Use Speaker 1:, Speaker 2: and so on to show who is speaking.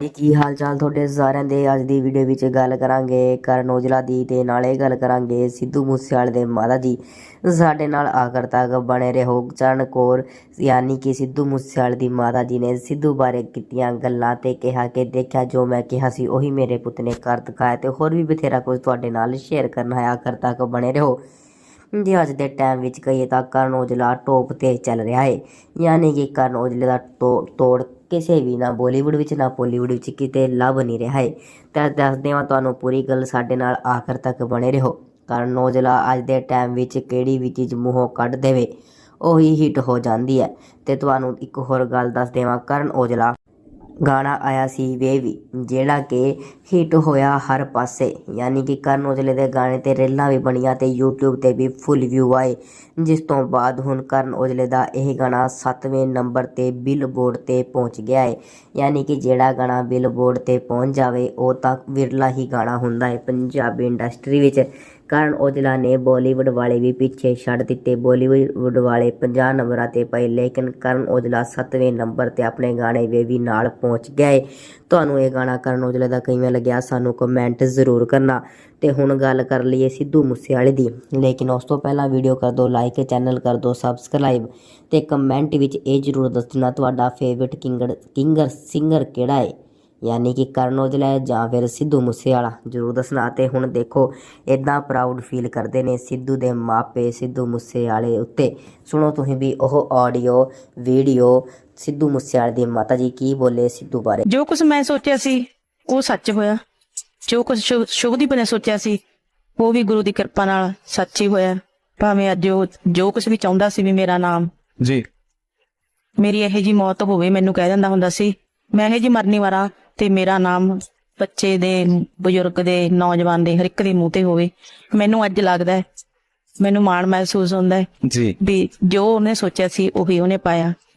Speaker 1: ਕੀ ਹਾਲ ਚਾਲ ਤੁਹਾਡੇ ਸਾਰਿਆਂ ਦੇ? ਅੱਜ ਦੀ ਵੀਡੀਓ ਵਿੱਚ ਗੱਲ ਕਰਾਂਗੇ ਕਰਨ ਔਜਲਾ ਦੀ ਤੇ ਨਾਲੇ ਗੱਲ ਕਰਾਂਗੇ ਸਿੱਧੂ ਮੂਸੇਵਾਲੇ ਦੇ ਮਾਤਾ ਜੀ। ਸਾਡੇ ਨਾਲ ਆਖਰ ਤੱਕ ਬਣੇ ਰਹੋ ਚਰਨ ਕੌਰ, ਯਾਨੀ ਕਿ ਸਿੱਧੂ ਮੂਸੇਵਾਲੇ ਦੀ ਮਾਤਾ ਜੀ ਨੇ ਸਿੱਧੂ ਬਾਰੇ ਕੀਤੀਆਂ ਗੱਲਾਂ ਤੇ ਕਿਹਾ ਕਿ ਦੇਖਿਆ ਜੋ ਮੈਂ ਕਿਹਾ ਸੀ ਉਹੀ ਮੇਰੇ ਪੁੱਤ ਨੇ ਕਰ ਦਿਖਾਇਆ ਤੇ ਹੋਰ ਵੀ ਬਥੇਰਾ ਕੁਝ ਤੁਹਾਡੇ ਨਾਲ ਸ਼ੇਅਰ ਕਰਨਾ ਹੈ ਆਖਰ ਤੱਕ ਬਣੇ ਰਹੋ। ਜੇ ਅੱਜ ਦੇ ਟਾਈਮ ਵਿੱਚ ਕਹੀਏ ਤਾਂ ਕਰਨ ਔਜਲਾ ਟੋਪ ਤੇ ਚੱਲ ਰਿਹਾ ਹੈ ਯਾਨੀ ਕਿ ਕਰਨ ਔਜਲੇ ਦਾ ਟੋ- ਤੋੜ ਕਿਸੇ ਵੀ ਨਾ ਬਾਲੀਵੁੱਡ ਵਿੱਚ, ਨਾ ਪੋਲੀਵੁੱਡ ਵਿੱਚ ਕਿਤੇ ਲੱਭ ਨਹੀਂ ਰਿਹਾ ਹੈ ਤਾਂ ਦੱਸਦੇ ਹਾਂ ਤੁਹਾਨੂੰ ਪੂਰੀ ਗੱਲ ਸਾਡੇ ਨਾਲ ਆਖਰ ਤੱਕ ਬਣੇ ਰਹੋ। ਕਰਨ ਔਜਲਾ ਅੱਜ ਦੇ ਟਾਈਮ ਵਿੱਚ ਕਿਹੜੀ ਵੀ ਚੀਜ਼ ਮੂੰਹੋਂ ਕੱਢ ਦੇਵੇ, ਉਹੀ ਹਿੱਟ ਹੋ ਜਾਂਦੀ ਹੈ। ਤੇ ਤੁਹਾਨੂੰ ਇੱਕ ਹੋਰ ਗੱਲ ਦੱਸ ਦੇਵਾਂ ਕਰਨ ਔਜਲਾ। ਗਾਣਾ ਆਇਆ ਸੀ ਵੇਵੀ ਜਿਹੜਾ ਕਿ ਹਿੱਟ ਹੋਇਆ ਹਰ ਪਾਸੇ। ਯਾਨੀ ਕਿ ਕਰਨ ਔਜਲੇ ਦੇ ਗਾਣੇ ਤੇ ਰੀਲਾਂ ਵੀ ਬਣੀਆਂ ਤੇ YouTube ਤੇ ਵੀ ਫੁੱਲ ਵਿਊ ਆਏ। ਜਿਸ ਤੋਂ ਬਾਅਦ ਹੁਣ ਕਰਨ ਔਜਲੇ ਦਾ ਇਹ ਗਾਣਾ 7ਵੇਂ ਨੰਬਰ ਤੇ ਬਿਲਬੋਰਡ ਤੇ ਪਹੁੰਚ ਗਿਆ ਹੈ ਯਾਨੀ ਕਿ ਜਿਹੜਾ ਗਾਣਾ ਬਿਲਬੋਰਡ ਤੇ ਪਹੁੰਚ ਜਾਵੇ, ਉਹ ਤਾਂ ਵਿਰਲਾ ਹੀ ਗਾਣਾ ਹੁੰਦਾ ਹੈ ਪੰਜਾਬੀ ਇੰਡਸਟਰੀ ਵਿੱਚ। ਕਰਨ ਔਜਲਾ ਨੇ ਬਾਲੀਵੁੱਡ ਵਾਲੇ ਵੀ ਪਿੱਛੇ ਛੱਡ ਦਿੱਤੇ। ਬਾਲੀਵੁੱਡ ਵਾਲੇ 50 ਨੰਬਰਾਂ ਤੇ ਪਏ, ਲੇਕਿਨ ਕਰਨ ਔਜਲਾ 7ਵੇਂ ਨੰਬਰ ਤੇ ਆਪਣੇ ਗਾਣੇ ਵੇਵੀ ਨਾਲ ਪਹੁੰਚ ਗਏ। ਤੁਹਾਨੂੰ ਇਹ ਗਾਣਾ ਕਰਨ ਔਜਲਾ ਦਾ ਕਿਵੇਂ ਲੱਗਿਆ, ਸਾਨੂੰ ਕਮੈਂਟ ਜ਼ਰੂਰ ਕਰਨਾ। ਤੇ ਹੁਣ ਗੱਲ ਕਰ ਲਈਏ ਸਿੱਧੂ ਮੂਸੇਵਾਲੇ ਦੀ। ਲੇਕਿਨ ਉਸ ਤੋਂ ਪਹਿਲਾਂ ਵੀਡੀਓ ਕਰ ਦਿਓ ਲਾਈਕ ਚੈਨਲ ਕਰ ਦਿਓ ਸਬਸਕ੍ਰਾਈਬ ਤੇ ਕਮੈਂਟ ਵਿੱਚ ਇਹ ਜ਼ਰੂਰ ਦੱਸਣਾ ਤੁਹਾਡਾ ਫੇਵਰਿਟ ਕਿੰਗਰ ਕਿੰਗਰ ਸਿੰਗਰ ਕਿਹੜਾ ਹੈ। ਯਾਨੀ ਕਿ ਕਰਨ ਔਜਲਾ ਹੈ ਜਾਂ ਫਿਰ ਸਿੱਧੂ ਮੂਸੇਵਾਲਾ ਜ਼ਰੂਰ ਦੱਸਣਾ ਤੇ ਹੁਣ ਦੇਖੋ ਇਦਾਂ ਪ੍ਰਾਊਡ ਫੀਲ ਕਰਦੇ ਨੇ ਸਿੱਧੂ ਦੇ ਮਾਪੇ ਸਿੱਧੂ ਮੂਸੇਵਾਲੇ ਉੱਤੇ। ਸੁਣੋ ਤੁਸੀਂ ਵੀ ਉਹ ਆਡੀਓ ਵੀਡੀਓ ਸਿੱਧੂ ਮੂਸੇਵਾਲੇ ਦੀ ਮਾਤਾ ਜੀ ਕੀ ਬੋਲੇ ਸਿੱਧੂ ਬਾਰੇ।
Speaker 2: ਜੋ ਕੁਝ ਮੈਂ ਸੋਚਿਆ ਸੀ ਉਹ ਸੱਚ ਹੋਇਆ। ਜੋ ਕੁਝ ਸ਼ੁਭਦੀਪ ਨੇ ਸੋਚਿਆ ਸੀ ਉਹ ਵੀ ਗੁਰੂ ਦੀ ਕਿਰਪਾ ਨਾਲ ਸੱਚ ਹੀ ਹੋਇਆ। ਭਾਵੇਂ ਅੱਜ ਉਹ ਜੋ ਕੁਝ ਵੀ ਚਾਹੁੰਦਾ ਸੀ ਵੀ ਮੇਰਾ ਨਾਮ।
Speaker 3: ਜੀ।
Speaker 2: ਮੇਰੀ ਇਹੋ ਜੀ ਮੌਤ ਹੋਵੇ ਮੈਨੂੰ ਕਹਿ ਦਿੰਦਾ ਹੁੰਦਾ ਸੀ ਮੈਂ ਇਹੋ ਜੀ ਮਰਨੀ ਵਾਰਾ ਤੇ ਮੇਰਾ ਨਾਮ ਬੱਚੇ ਦੇ ਬਜ਼ੁਰਗ ਦੇ ਨੌਜਵਾਨ ਦੇ ਹਰ ਇੱਕ ਦੇ ਮੂੰਹ ਤੇ ਹੋਵੇ। ਮੈਨੂੰ ਅੱਜ ਲੱਗਦਾ ਹੈ ਮੈਨੂੰ ਮਾਣ ਮਹਿਸੂਸ ਹੁੰਦਾ ਹੈ
Speaker 3: ਜੀ।
Speaker 2: ਵੀ ਜੋ ਉਹਨੇ ਸੋਚਿਆ ਸੀ ਉਹੀ ਉਹਨੇ ਪਾਇਆ।